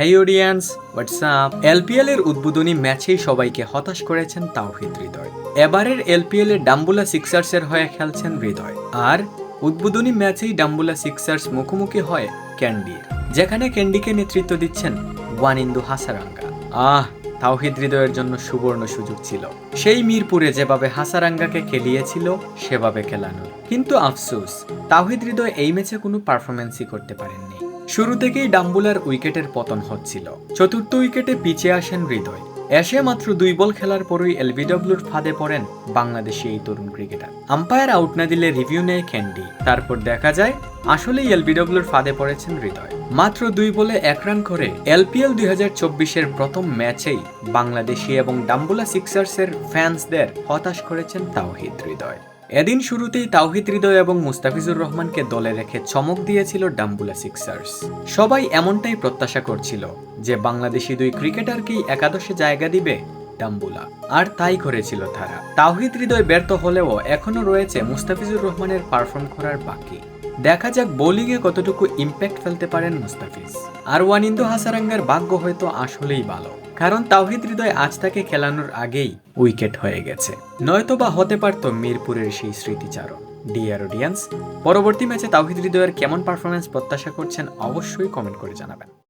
হেই audience WhatsApp LPL এর উদ্বোধনী ম্যাচেই সবাইকে হতাশ করেছেন তাওহিদ হৃদয়। এবারের এলপিএল এর ডাম্বুলা সিক্সার্স এর হয়ে খেলছেন হৃদয়। আর উদ্বোধনী ম্যাচেই ডাম্বুলা সিক্সার্স মুখোমুখি হয় ক্যান্ডির, যেখানে ক্যান্ডিকে নেতৃত্ব দিচ্ছেন ওয়ানিন্দু হাসারাঙ্গা আহ, তাওহিদ হৃদয়ের জন্য সুবর্ণ সুযোগ ছিল। সেই মিরপুরে যেভাবে হাসারাঙ্গাকে খেলিয়েছিল, সেভাবে খেলানো। কিন্তু আফসোস, তাওহিদ হৃদয় এই ম্যাচে কোনো পারফরমেন্সই করতে পারেননি। শুরু থেকেই ডাম্বুলার উইকেটের পতন হচ্ছিল। চতুর্থ উইকেটে পিছে আসেন হৃদয়। এসে মাত্র দুই বল খেলার পরই এলবিডব্লিউর ফাঁদে পড়েন বাংলাদেশি এই তরুণ ক্রিকেটার। আম্পায়ার আউট না দিলে রিভিউ নেয় ক্যান্ডি। তারপর দেখা যায়, আসলেই এলবিডব্লিউর ফাঁদে পড়েছেন হৃদয়। মাত্র দুই বলে এক রান করে এলপিএল দুই হাজার চব্বিশের প্রথম ম্যাচেই বাংলাদেশি এবং ডাম্বুলা সিক্সার্সের ফ্যান্সদের হতাশ করেছেন তাওহিদ হৃদয়। এদিন শুরুতেই তাওহিদ হৃদয় এবং মুস্তাফিজুর রহমানকে দলে রেখে চমক দিয়েছিল ডাম্বুলা সিক্সার্স। সবাই এমনটাই প্রত্যাশা করছিল যে বাংলাদেশি দুই ক্রিকেটারকেই একাদশে জায়গা দিবে ডাম্বুলা। আর তাই করেছিল তারা। তাওহিদ হৃদয় ব্যর্থ হলেও এখনও রয়েছে মুস্তাফিজুর রহমানের পারফর্ম করার বাকি। দেখা যাক বোলিংয়ে কতটুকু ইম্প্যাক্ট ফেলতে পারেন মুস্তাফিজ। আর ওয়ানিন্দু হাসারাঙ্গার ভাগ্য হয়তো আসলেই ভালো। কারণ তাওহিদ হৃদয় আজ তাকে খেলানোর আগেই উইকেট হয়ে গেছে। নয়তো বা হতে পারত মিরপুরের সেই স্মৃতিচারণ। ডিয়ার অডিয়েন্স পরবর্তী ম্যাচে তাওহিদ হৃদয়ের কেমন পারফরমেন্স প্রত্যাশা করছেন অবশ্যই কমেন্ট করে জানাবেন।